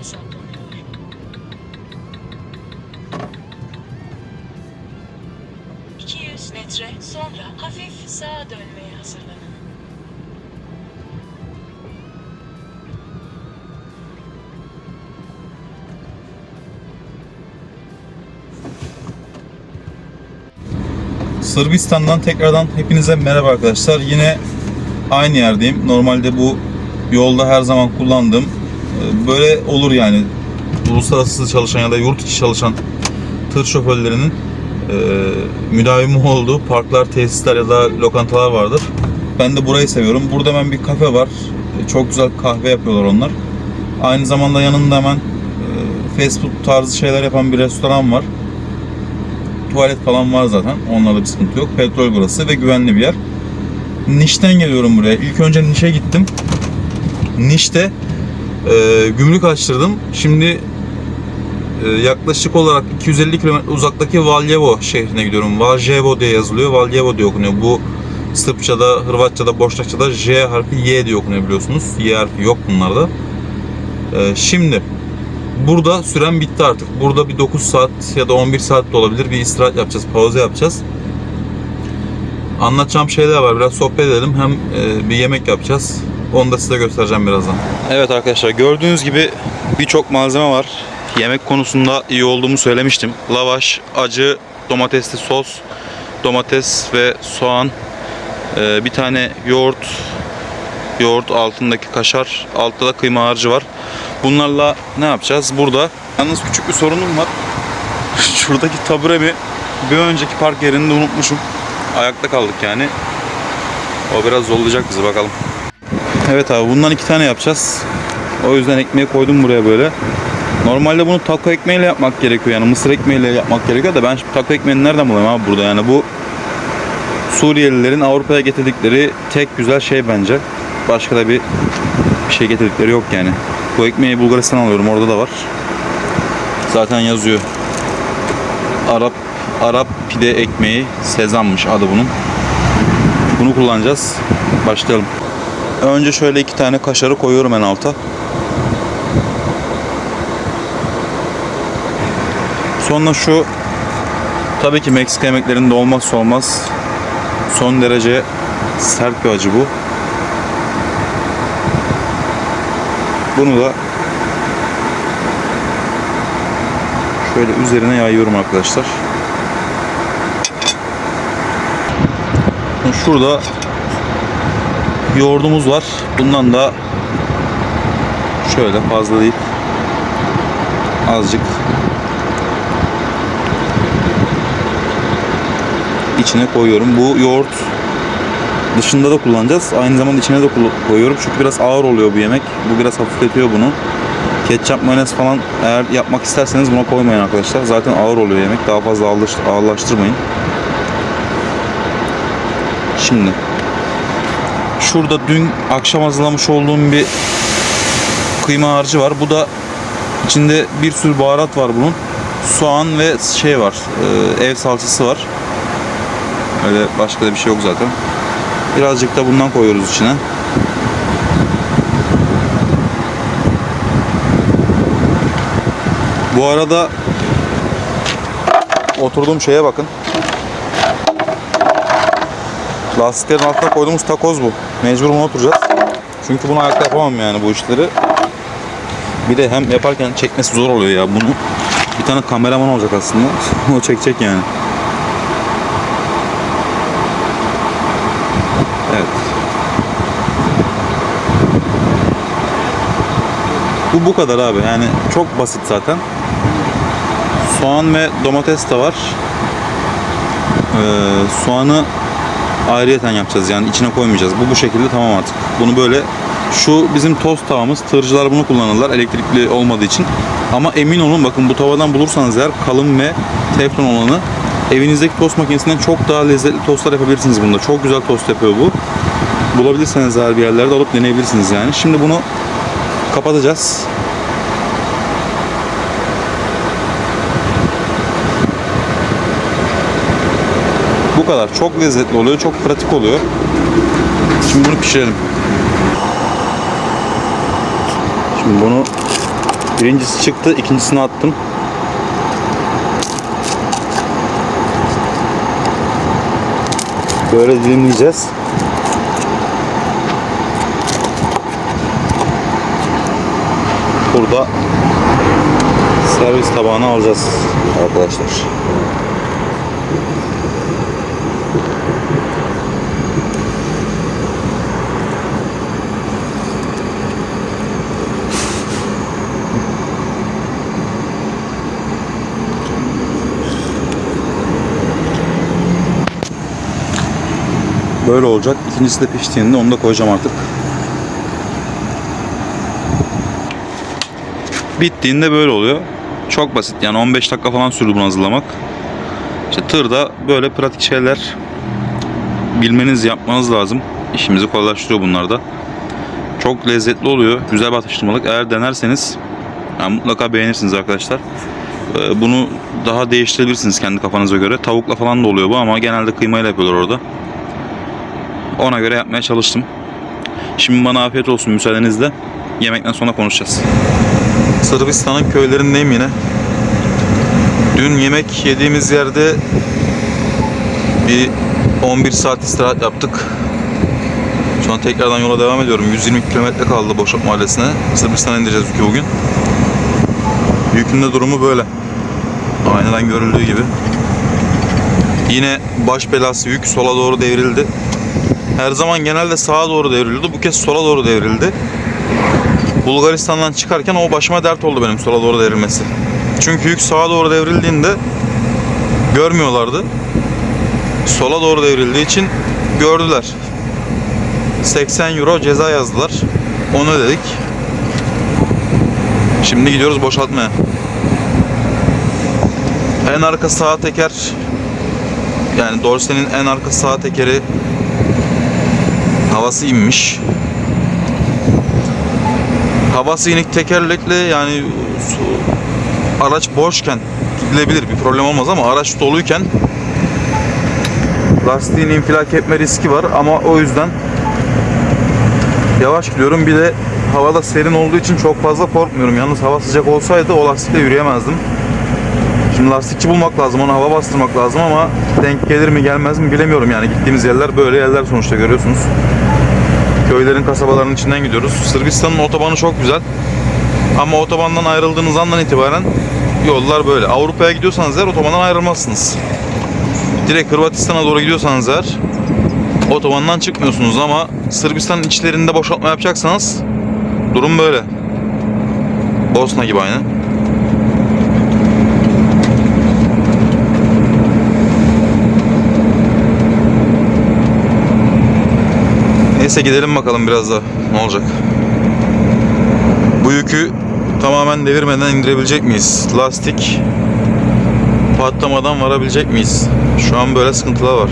hesaplanıyor. ...200 metre sonra hafif sağa dönmeye hazırlanın. Sırbistan'dan tekrardan hepinize merhaba arkadaşlar. Yine aynı yerdeyim. Normalde bu yolda her zaman kullandığım böyle olur yani. Uluslararası çalışan ya da yurt içi çalışan tır şoförlerinin e, müdavimi olduğu parklar, tesisler ya da lokantalar vardır. Ben de burayı seviyorum. Burada hemen bir kafe var. E, Çok güzel kahve yapıyorlar onlar. Aynı zamanda yanında hemen e, fast food tarzı şeyler yapan bir restoran var. Tuvalet falan var zaten. Onlarda bir sıkıntı yok. Petrol burası ve güvenli bir yer. Niş'ten geliyorum buraya. İlk önce Niş'e gittim. Niş'te e, gümrük açtırdım. Şimdi e, yaklaşık olarak 250 kilometre uzaktaki Valjevo şehrine gidiyorum. Valjevo diye yazılıyor. Valjevo diye okunuyor. Bu Sırpçada, Hırvatçada, Boşnakçada J harfi Y diye okunuyor biliyorsunuz. Y harfi yok bunlarda. E, şimdi Burada süren bitti artık. Burada bir 9 saat ya da 11 saat de olabilir. Bir istirahat yapacağız, pauza yapacağız. Anlatacağım şeyler var. Biraz sohbet edelim. Hem e, bir yemek yapacağız. Onu da size göstereceğim birazdan. Evet arkadaşlar gördüğünüz gibi birçok malzeme var. Yemek konusunda iyi olduğumu söylemiştim. Lavaş, acı, domatesli sos, domates ve soğan, e, bir tane yoğurt, yoğurt altındaki kaşar, altta da kıyma harcı var. Bunlarla ne yapacağız? Burada yalnız küçük bir sorunum var. Şuradaki taburemi bir önceki park yerinde unutmuşum. Ayakta kaldık yani. O biraz zorlayacak bizi bakalım. Evet abi bundan iki tane yapacağız. O yüzden ekmeği koydum buraya böyle. Normalde bunu taco ekmeğiyle yapmak gerekiyor yani mısır ekmeğiyle yapmak gerekiyor da ben şimdi taco ekmeğini nereden bulayım abi burada yani bu Suriyelilerin Avrupa'ya getirdikleri tek güzel şey bence. Başka da bir şey getirdikleri yok yani. Bu ekmeği Bulgaristan alıyorum orada da var. Zaten yazıyor. Arap Arap pide ekmeği sezammış adı bunun. Bunu kullanacağız. Başlayalım. Önce şöyle iki tane kaşarı koyuyorum en alta. Sonra şu tabii ki Meksika yemeklerinde olmazsa olmaz son derece sert bir acı bu. Bunu da şöyle üzerine yayıyorum arkadaşlar. Şurada yoğurdumuz var. Bundan da şöyle fazla değil. Azıcık içine koyuyorum. Bu yoğurt dışında da kullanacağız. Aynı zamanda içine de koyuyorum. Çünkü biraz ağır oluyor bu yemek. Bu biraz hafifletiyor bunu. Ketçap, mayonez falan eğer yapmak isterseniz buna koymayın arkadaşlar. Zaten ağır oluyor yemek. Daha fazla ağırlaş- ağırlaştırmayın. Şimdi şurada dün akşam hazırlamış olduğum bir kıyma harcı var. Bu da içinde bir sürü baharat var bunun. Soğan ve şey var. e, ev salçası var. Öyle başka da bir şey yok zaten. Birazcık da bundan koyuyoruz içine. Bu arada oturduğum şeye bakın. Lastiklerin altına koyduğumuz takoz bu. Mecbur buna oturacağız. Çünkü bunu ayakta yapamam yani bu işleri. Bir de hem yaparken çekmesi zor oluyor ya bunu. Bir tane kameraman olacak aslında. o çekecek yani. Evet. Bu bu kadar abi. Yani çok basit zaten. Soğan ve domates de var. Ee, soğanı ayrıyeten yapacağız yani içine koymayacağız. Bu bu şekilde tamam artık. Bunu böyle şu bizim tost tavamız. Tırcılar bunu kullanırlar elektrikli olmadığı için. Ama emin olun bakın bu tavadan bulursanız eğer kalın ve teflon olanı evinizdeki tost makinesinden çok daha lezzetli tostlar yapabilirsiniz bunda. Çok güzel tost yapıyor bu. Bulabilirseniz eğer bir yerlerde alıp deneyebilirsiniz yani. Şimdi bunu kapatacağız. Bu kadar. Çok lezzetli oluyor. Çok pratik oluyor. Şimdi bunu pişirelim. Şimdi bunu Birincisi çıktı, ikincisini attım. Böyle dilimleyeceğiz. Burada servis tabağına alacağız arkadaşlar. Böyle olacak. İkincisi de piştiğinde onu da koyacağım artık. Bittiğinde böyle oluyor. Çok basit yani 15 dakika falan sürdü bunu hazırlamak. İşte tırda böyle pratik şeyler bilmeniz yapmanız lazım. İşimizi kolaylaştırıyor bunlar da. Çok lezzetli oluyor. Güzel bir atıştırmalık. Eğer denerseniz yani mutlaka beğenirsiniz arkadaşlar. Ee, Bunu daha değiştirebilirsiniz kendi kafanıza göre. Tavukla falan da oluyor bu ama genelde kıymayla yapıyorlar orada. Ona göre yapmaya çalıştım. Şimdi bana afiyet olsun müsaadenizle. Yemekten sonra konuşacağız. Sırbistan'ın köylerindeyim yine. Dün yemek yediğimiz yerde bir 11 saat istirahat yaptık. Şu an tekrardan yola devam ediyorum. 120 kilometre kaldı Boşok Mahallesi'ne. Sırbistan'a ineceğiz yükü bugün. Yükün de durumu böyle. Aynadan görüldüğü gibi. Yine baş belası yük sola doğru devrildi. Her zaman genelde sağa doğru devrildi. Bu kez sola doğru devrildi. Bulgaristan'dan çıkarken o başıma dert oldu benim sola doğru devrilmesi. Çünkü yük sağa doğru devrildiğinde görmüyorlardı. Sola doğru devrildiği için gördüler. 80 euro ceza yazdılar. Onu ödedik. Şimdi gidiyoruz boşaltmaya. En arka sağ teker yani dorsenin en arka sağ tekeri havası inmiş. Havası inik tekerlekle yani araç boşken gidilebilir bir problem olmaz ama araç doluyken lastiğin infilak etme riski var ama o yüzden yavaş gidiyorum. Bir de havada serin olduğu için çok fazla korkmuyorum. Yalnız hava sıcak olsaydı o lastikle yürüyemezdim. Şimdi lastikçi bulmak lazım, ona hava bastırmak lazım ama denk gelir mi gelmez mi bilemiyorum yani. Gittiğimiz yerler böyle yerler sonuçta görüyorsunuz. Köylerin, kasabaların içinden gidiyoruz. Sırbistan'ın otobanı çok güzel. Ama otobandan ayrıldığınız andan itibaren yollar böyle. Avrupa'ya gidiyorsanız eğer otobandan ayrılmazsınız. Direkt Hırvatistan'a doğru gidiyorsanız eğer otobandan çıkmıyorsunuz ama Sırbistan'ın içlerinde boşaltma yapacaksanız durum böyle. Bosna gibi aynı. Neyse gidelim bakalım biraz da ne olacak. Bu yükü tamamen devirmeden indirebilecek miyiz? Lastik patlamadan varabilecek miyiz? Şu an böyle sıkıntılar var.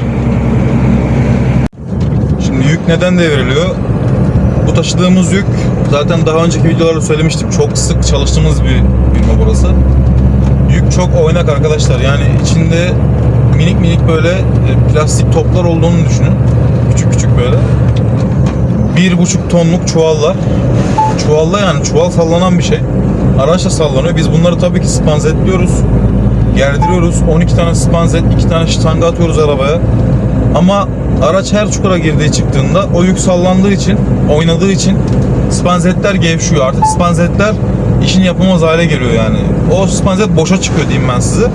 Şimdi yük neden devriliyor? Bu taşıdığımız yük zaten daha önceki videolarda söylemiştim. Çok sık çalıştığımız bir firma burası. Yük çok oynak arkadaşlar. Yani içinde minik minik böyle e, plastik toplar olduğunu düşünün. Küçük küçük böyle. Bir buçuk tonluk çuvallar. Çuvalla yani çuval sallanan bir şey. Araçla sallanıyor. Biz bunları tabii ki spanzetliyoruz. Gerdiriyoruz. 12 tane spanzet, 2 tane ştanga atıyoruz arabaya. Ama araç her çukura girdiği çıktığında o yük sallandığı için, oynadığı için spanzetler gevşiyor. Artık spanzetler işini yapamaz hale geliyor yani. O spanzet boşa çıkıyor diyeyim ben size.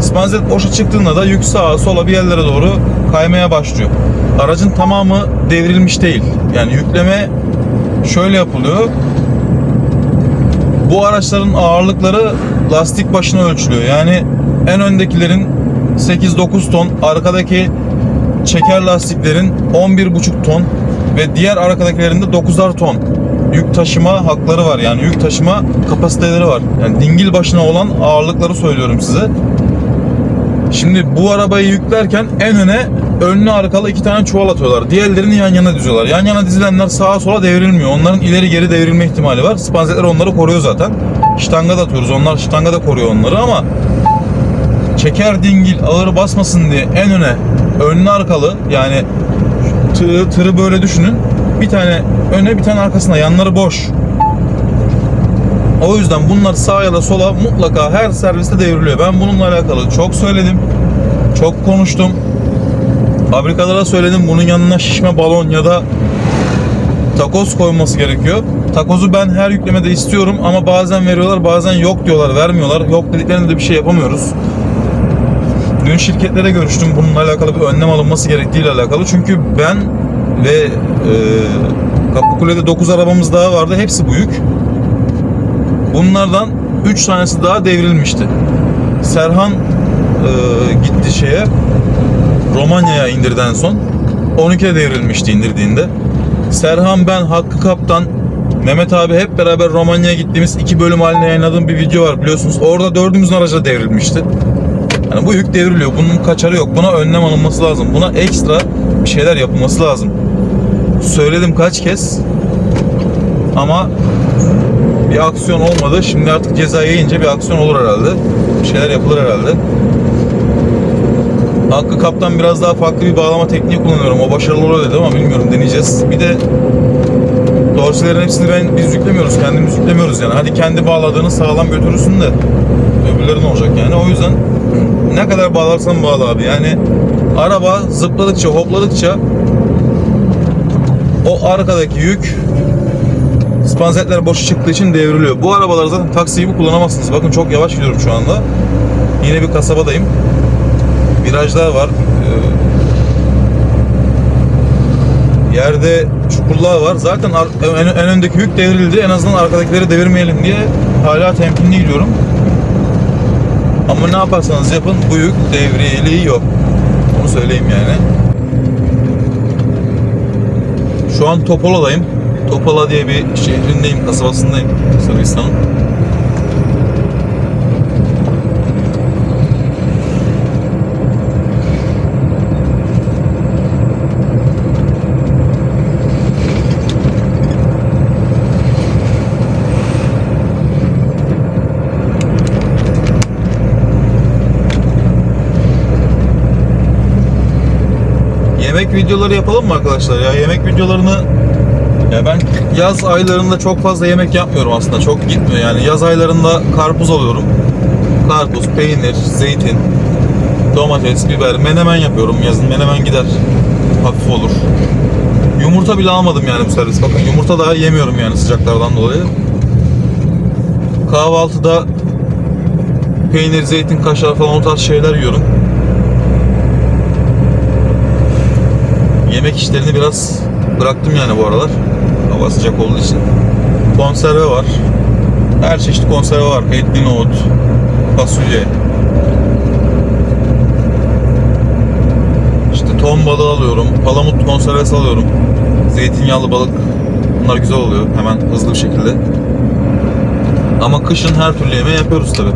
Spanzet boşa çıktığında da yük sağa sola bir yerlere doğru kaymaya başlıyor. Aracın tamamı devrilmiş değil. Yani yükleme şöyle yapılıyor. Bu araçların ağırlıkları lastik başına ölçülüyor. Yani en öndekilerin 8-9 ton, arkadaki çeker lastiklerin 11,5 ton ve diğer arkadakilerin de 9'ar ton yük taşıma hakları var. Yani yük taşıma kapasiteleri var. Yani dingil başına olan ağırlıkları söylüyorum size. Şimdi bu arabayı yüklerken en öne önlü arkalı iki tane çuval atıyorlar. Diğerlerini yan yana diziyorlar. Yan yana dizilenler sağa sola devrilmiyor. Onların ileri geri devrilme ihtimali var. Spanzetler onları koruyor zaten. Ştanga da atıyoruz. Onlar ştanga da koruyor onları ama çeker dingil ağır basmasın diye en öne önlü arkalı yani tırı, tırı böyle düşünün. Bir tane öne bir tane arkasına yanları boş. O yüzden bunlar sağa ya da sola mutlaka her serviste devriliyor. Ben bununla alakalı çok söyledim. Çok konuştum. Fabrikalara söyledim bunun yanına şişme balon ya da takoz koyması gerekiyor. Takozu ben her yüklemede istiyorum ama bazen veriyorlar bazen yok diyorlar vermiyorlar. Yok dediklerinde de bir şey yapamıyoruz. Dün şirketlere görüştüm bununla alakalı bir önlem alınması gerektiğiyle alakalı. Çünkü ben ve e, Kapıkule'de 9 arabamız daha vardı. Hepsi bu yük. Bunlardan 3 tanesi daha devrilmişti. Serhan e, gitti şeye Romanya'ya indirdi en son. 12'de devrilmişti indirdiğinde. Serhan ben Hakkı Kaptan Mehmet abi hep beraber Romanya'ya gittiğimiz iki bölüm haline yayınladığım bir video var biliyorsunuz. Orada dördümüzün aracı devrilmişti. Yani bu yük devriliyor. Bunun kaçarı yok. Buna önlem alınması lazım. Buna ekstra bir şeyler yapılması lazım. Söyledim kaç kez. Ama bir aksiyon olmadı. Şimdi artık ceza yiyince bir aksiyon olur herhalde. Bir şeyler yapılır herhalde. Hakkı Kaptan biraz daha farklı bir bağlama tekniği kullanıyorum. O başarılı oluyor dedi ama bilmiyorum deneyeceğiz. Bir de dorsilerin hepsini ben biz yüklemiyoruz. Kendimiz yüklemiyoruz yani. Hadi kendi bağladığını sağlam götürürsün de öbürleri ne olacak yani. O yüzden ne kadar bağlarsan bağla abi. Yani araba zıpladıkça, hopladıkça o arkadaki yük spanzetler boşa çıktığı için devriliyor. Bu arabalar zaten taksi gibi kullanamazsınız. Bakın çok yavaş gidiyorum şu anda. Yine bir kasabadayım. Virajlar var. Ee, Yerde çukurlar var. Zaten en, en öndeki yük devrildi. En azından arkadakileri devirmeyelim diye hala temkinli gidiyorum. Ama ne yaparsanız yapın bu yük devriliyor. Onu söyleyeyim yani. Şu an Topola'dayım. Topola diye bir şehrindeyim, kasabasındayım Sırbistan'ın. Yemek videoları yapalım mı arkadaşlar ya? Yemek videolarını ya ben yaz aylarında çok fazla yemek yapmıyorum aslında. Çok gitmiyor yani. Yaz aylarında karpuz alıyorum. Karpuz, peynir, zeytin, domates, biber, menemen yapıyorum yazın. Menemen gider. Hafif olur. Yumurta bile almadım yani bu servis. Bakın yumurta daha yemiyorum yani sıcaklardan dolayı. Kahvaltıda peynir, zeytin, kaşar falan o tarz şeyler yiyorum. Yemek işlerini biraz bıraktım yani bu aralar. Hava sıcak olduğu için. Konserve var. Her çeşit konserve var. Etli nohut, fasulye. İşte ton balığı alıyorum. Palamut konservesi alıyorum. Zeytinyağlı balık. Bunlar güzel oluyor. Hemen hızlı bir şekilde. Ama kışın her türlü yemeği yapıyoruz tabi.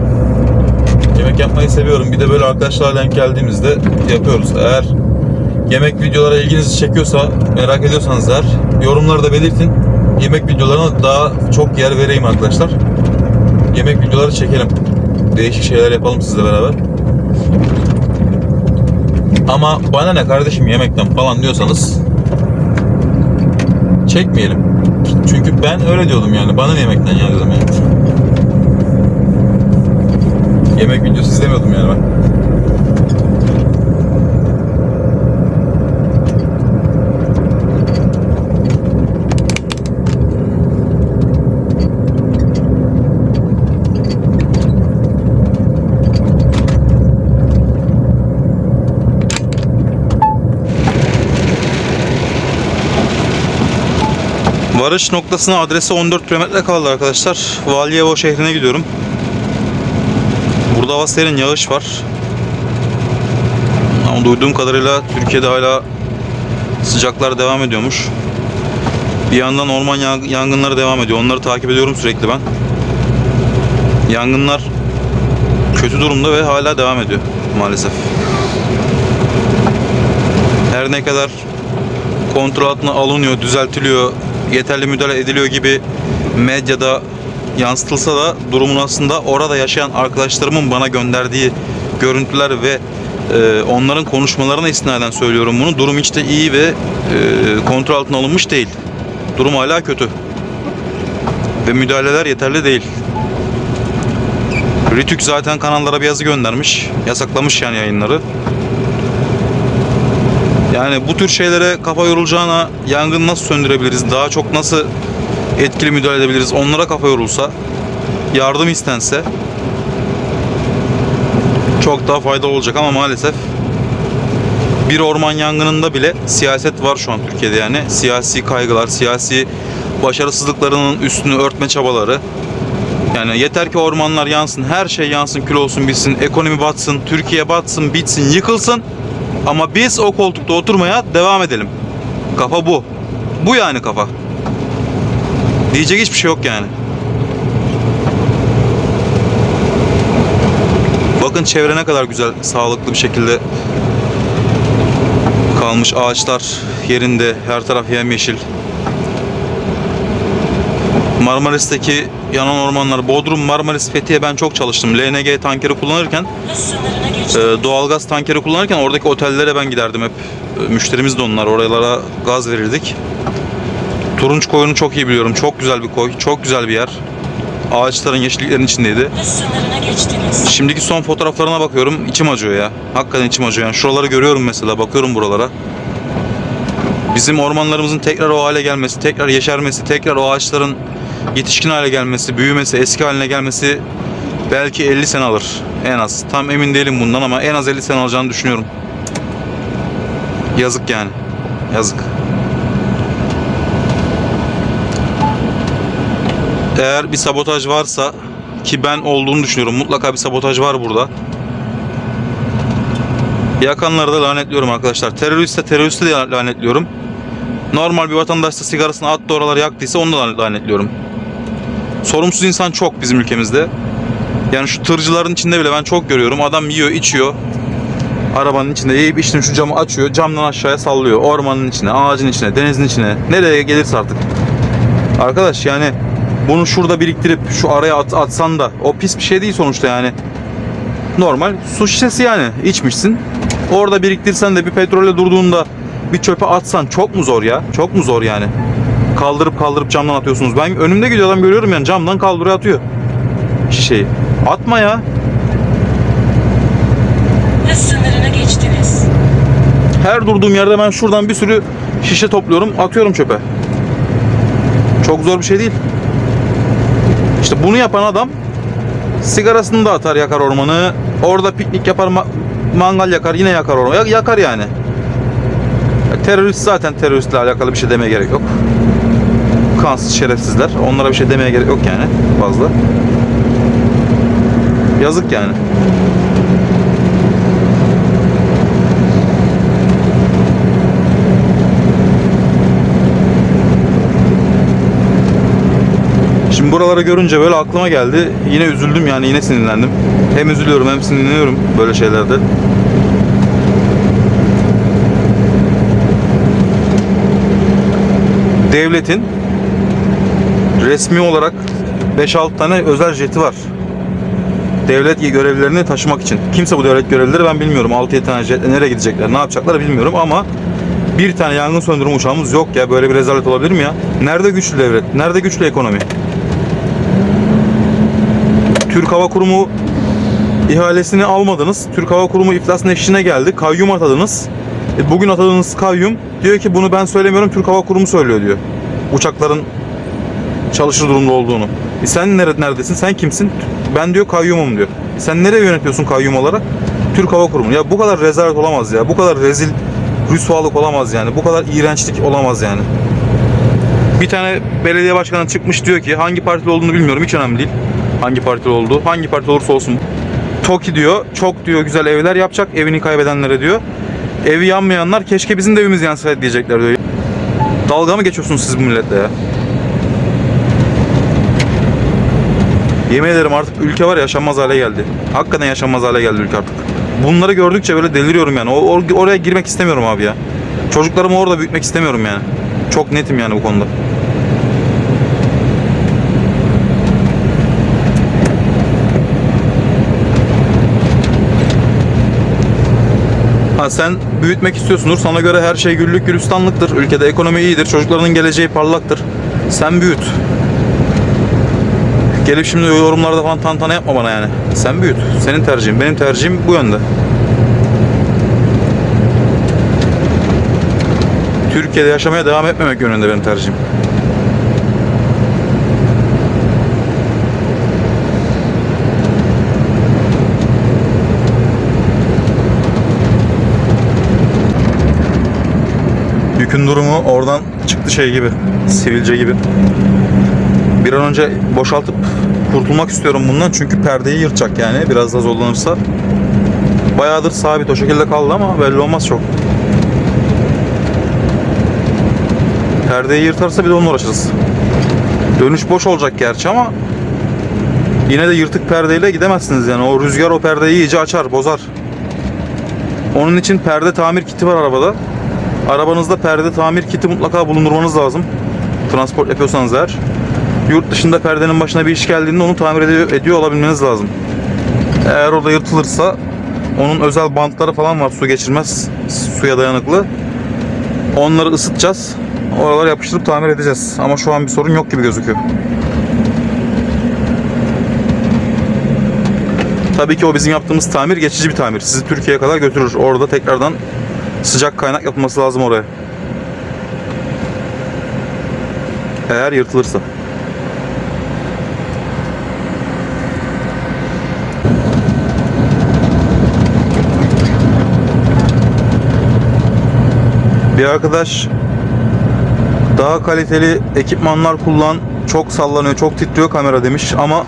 Yemek yapmayı seviyorum. Bir de böyle arkadaşlarla denk geldiğimizde yapıyoruz. Eğer yemek videolara ilginizi çekiyorsa merak ediyorsanız eğer yorumlarda belirtin. Yemek videolarına daha çok yer vereyim arkadaşlar. Yemek videoları çekelim. Değişik şeyler yapalım sizle beraber. Ama bana ne kardeşim yemekten falan diyorsanız çekmeyelim. Çünkü ben öyle diyordum yani. Bana ne yemekten ya diyordum yani. Yemek videosu izlemiyordum yani ben. Varış noktasına adrese 14 kilometre kaldı arkadaşlar. Valyevo şehrine gidiyorum. Burada hava serin yağış var. Ama duyduğum kadarıyla Türkiye'de hala sıcaklar devam ediyormuş. Bir yandan orman yang- yangınları devam ediyor. Onları takip ediyorum sürekli ben. Yangınlar kötü durumda ve hala devam ediyor maalesef. Her ne kadar kontrol altına alınıyor, düzeltiliyor, yeterli müdahale ediliyor gibi medyada yansıtılsa da durumun aslında orada yaşayan arkadaşlarımın bana gönderdiği görüntüler ve e, onların konuşmalarına istinaden söylüyorum bunu. Durum hiç de iyi ve e, kontrol altına alınmış değil. Durum hala kötü. Ve müdahaleler yeterli değil. Rütük zaten kanallara bir yazı göndermiş. Yasaklamış yani yayınları. Yani bu tür şeylere kafa yorulacağına yangını nasıl söndürebiliriz, daha çok nasıl etkili müdahale edebiliriz onlara kafa yorulsa, yardım istense çok daha faydalı olacak ama maalesef bir orman yangınında bile siyaset var şu an Türkiye'de yani. Siyasi kaygılar, siyasi başarısızlıklarının üstünü örtme çabaları. Yani yeter ki ormanlar yansın, her şey yansın, kül olsun, bitsin, ekonomi batsın, Türkiye batsın, bitsin, yıkılsın. Ama biz o koltukta oturmaya devam edelim. Kafa bu. Bu yani kafa. Diyecek hiçbir şey yok yani. Bakın çevre ne kadar güzel, sağlıklı bir şekilde kalmış ağaçlar yerinde, her taraf yemyeşil. Marmaris'teki yanan ormanlar, Bodrum, Marmaris, Fethiye ben çok çalıştım. LNG tankeri kullanırken, e, doğalgaz tankeri kullanırken oradaki otellere ben giderdim hep. E, Müşterimiz de onlar, oralara gaz verirdik. Turunç koyunu çok iyi biliyorum. Çok güzel bir koy, çok güzel bir yer. Ağaçların, yeşilliklerin içindeydi. Şimdiki son fotoğraflarına bakıyorum. içim acıyor ya. Hakikaten içim acıyor. Yani şuraları görüyorum mesela. Bakıyorum buralara. Bizim ormanlarımızın tekrar o hale gelmesi, tekrar yeşermesi, tekrar o ağaçların yetişkin hale gelmesi, büyümesi, eski haline gelmesi belki 50 sene alır en az. Tam emin değilim bundan ama en az 50 sene alacağını düşünüyorum. Yazık yani. Yazık. Eğer bir sabotaj varsa ki ben olduğunu düşünüyorum. Mutlaka bir sabotaj var burada. Yakanları da lanetliyorum arkadaşlar. Teröriste teröristi de lanetliyorum. Normal bir vatandaş da sigarasını attı oralara yaktıysa onu da lanetliyorum. Sorumsuz insan çok bizim ülkemizde. Yani şu tırcıların içinde bile ben çok görüyorum. Adam yiyor, içiyor. Arabanın içinde yiyip içtim şu camı açıyor. Camdan aşağıya sallıyor. Ormanın içine, ağacın içine, denizin içine. Nereye gelirse artık. Arkadaş yani bunu şurada biriktirip şu araya at, atsan da o pis bir şey değil sonuçta yani. Normal su şişesi yani içmişsin. Orada biriktirsen de bir petrole durduğunda bir çöpe atsan çok mu zor ya? Çok mu zor yani? Kaldırıp kaldırıp camdan atıyorsunuz. Ben önümde gidiyor adam görüyorum yani camdan kaldırıyor atıyor şişeyi. Atma ya. Hız sınırına geçtiniz. Her durduğum yerde ben şuradan bir sürü şişe topluyorum, atıyorum çöpe. Çok zor bir şey değil. İşte bunu yapan adam sigarasını da atar yakar ormanı. Orada piknik yapar, ma- mangal yakar, yine yakar ormanı. Ya- Yakar yani. Ya Terörist zaten teröristle alakalı bir şey demeye gerek yok. Kansız şerefsizler. Onlara bir şey demeye gerek yok yani fazla. Yazık yani. Şimdi buraları görünce böyle aklıma geldi. Yine üzüldüm yani yine sinirlendim. Hem üzülüyorum hem sinirleniyorum böyle şeylerde. Devletin resmi olarak 5-6 tane özel jeti var. Devlet görevlilerini taşımak için. Kimse bu devlet görevlileri ben bilmiyorum. 6-7 tane jetle nereye gidecekler, ne yapacaklar bilmiyorum ama bir tane yangın söndürme uçağımız yok ya. Böyle bir rezalet olabilir mi ya? Nerede güçlü devlet? Nerede güçlü ekonomi? Türk Hava Kurumu ihalesini almadınız. Türk Hava Kurumu iflas neşrine geldi. Kayyum atadınız. E, bugün atadığınız kayyum diyor ki bunu ben söylemiyorum Türk Hava Kurumu söylüyor diyor. Uçakların çalışır durumda olduğunu. E sen nere, neredesin? Sen kimsin? Ben diyor kayyumum diyor. E sen nereye yönetiyorsun kayyum olarak? Türk Hava Kurumu. Ya bu kadar rezalet olamaz ya. Bu kadar rezil rüsvalık olamaz yani. Bu kadar iğrençlik olamaz yani. Bir tane belediye başkanı çıkmış diyor ki hangi partili olduğunu bilmiyorum hiç önemli değil. Hangi partili olduğu. Hangi parti olursa olsun. TOKİ diyor. Çok diyor güzel evler yapacak evini kaybedenlere diyor. Evi yanmayanlar keşke bizim de evimiz yansaydı diyecekler diyor. Dalga mı geçiyorsunuz siz bu milletle ya? Yemin ederim artık ülke var ya yaşanmaz hale geldi. Hakikaten yaşanmaz hale geldi ülke artık. Bunları gördükçe böyle deliriyorum yani. O, or- oraya girmek istemiyorum abi ya. Çocuklarımı orada büyütmek istemiyorum yani. Çok netim yani bu konuda. Ha sen büyütmek istiyorsundur. Sana göre her şey güllük gülistanlıktır. Ülkede ekonomi iyidir. Çocuklarının geleceği parlaktır. Sen büyüt. Gelip şimdi yorumlarda falan tantana yapma bana yani. Sen büyüt. Senin tercihin. Benim tercihim bu yönde. Türkiye'de yaşamaya devam etmemek yönünde benim tercihim. Yükün durumu oradan çıktı şey gibi. Sivilce gibi. Bir an önce boşaltıp kurtulmak istiyorum bundan çünkü perdeyi yırtacak yani biraz da zorlanırsa. Bayağıdır sabit o şekilde kaldı ama belli olmaz çok. Perdeyi yırtarsa bir de onunla uğraşırız. Dönüş boş olacak gerçi ama yine de yırtık perdeyle gidemezsiniz yani. O rüzgar o perdeyi iyice açar, bozar. Onun için perde tamir kiti var arabada. Arabanızda perde tamir kiti mutlaka bulundurmanız lazım. Transport yapıyorsanız eğer. Yurt dışında perdenin başına bir iş geldiğinde onu tamir ediyor, ediyor olabilmeniz lazım. Eğer orada yırtılırsa onun özel bantları falan var su geçirmez, suya dayanıklı. Onları ısıtacağız. Oraları yapıştırıp tamir edeceğiz. Ama şu an bir sorun yok gibi gözüküyor. Tabii ki o bizim yaptığımız tamir geçici bir tamir. Sizi Türkiye'ye kadar götürür. Orada tekrardan sıcak kaynak yapılması lazım oraya. Eğer yırtılırsa. Bir arkadaş daha kaliteli ekipmanlar kullan. Çok sallanıyor, çok titriyor kamera demiş ama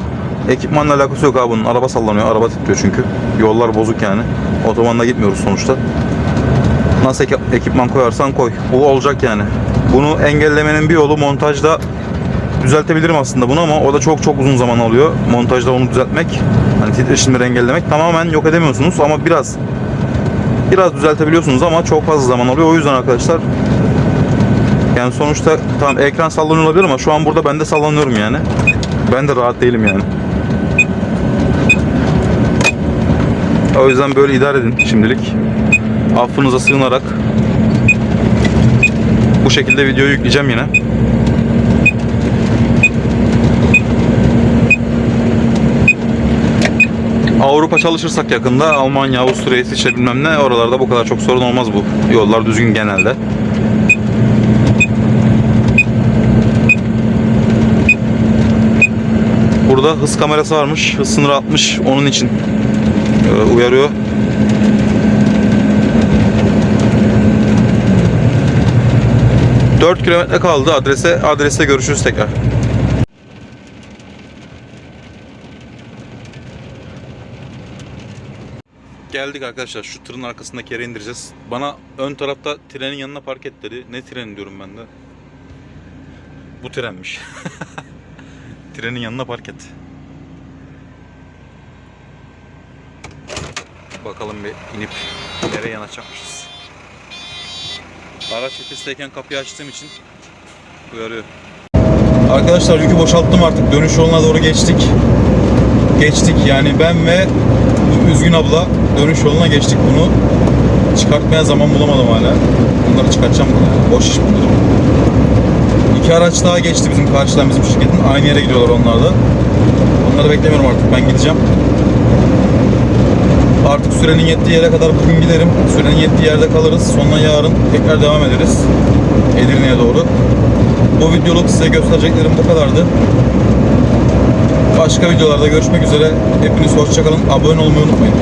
ekipmanla alakası yok abi bunun. Araba sallanıyor, araba titriyor çünkü. Yollar bozuk yani. Otobanda gitmiyoruz sonuçta. Nasıl ekip- ekipman koyarsan koy. Bu olacak yani. Bunu engellemenin bir yolu montajda düzeltebilirim aslında bunu ama o da çok çok uzun zaman alıyor. Montajda onu düzeltmek, hani titreşimleri engellemek tamamen yok edemiyorsunuz ama biraz biraz düzeltebiliyorsunuz ama çok fazla zaman alıyor. O yüzden arkadaşlar yani sonuçta tamam ekran sallanıyor olabilir ama şu an burada ben de sallanıyorum yani. Ben de rahat değilim yani. O yüzden böyle idare edin şimdilik. Affınıza sığınarak bu şekilde videoyu yükleyeceğim yine. Avrupa çalışırsak yakında Almanya, Avusturya, İsviçre bilmem ne oralarda bu kadar çok sorun olmaz bu. Yollar düzgün genelde. Burada hız kamerası varmış. Hız sınırı 60. Onun için e, uyarıyor. Dört kilometre kaldı adrese. Adreste görüşürüz tekrar. Geldik arkadaşlar. Şu tırın arkasındaki yere indireceğiz. Bana ön tarafta trenin yanına park et dedi. Ne treni diyorum ben de. Bu trenmiş. Trenin yanına park et. Bakalım bir inip nereye yanaşacakmışız. Araç vitesteyken kapıyı açtığım için uyarıyor. Arkadaşlar yükü boşalttım artık. Dönüş yoluna doğru geçtik. Geçtik yani ben ve üzgün abla dönüş yoluna geçtik bunu. Çıkartmaya zaman bulamadım hala. Bunları çıkartacağım. Boş iş bunlar. İki araç daha geçti bizim karşıdan bizim şirketin. Aynı yere gidiyorlar onlar da. Onları beklemiyorum artık. Ben gideceğim. Artık sürenin yettiği yere kadar bugün giderim. Sürenin yettiği yerde kalırız. Sonra yarın tekrar devam ederiz. Edirne'ye doğru. Bu videoluk size göstereceklerim bu kadardı. Başka videolarda görüşmek üzere. Hepiniz hoşçakalın. Abone olmayı unutmayın.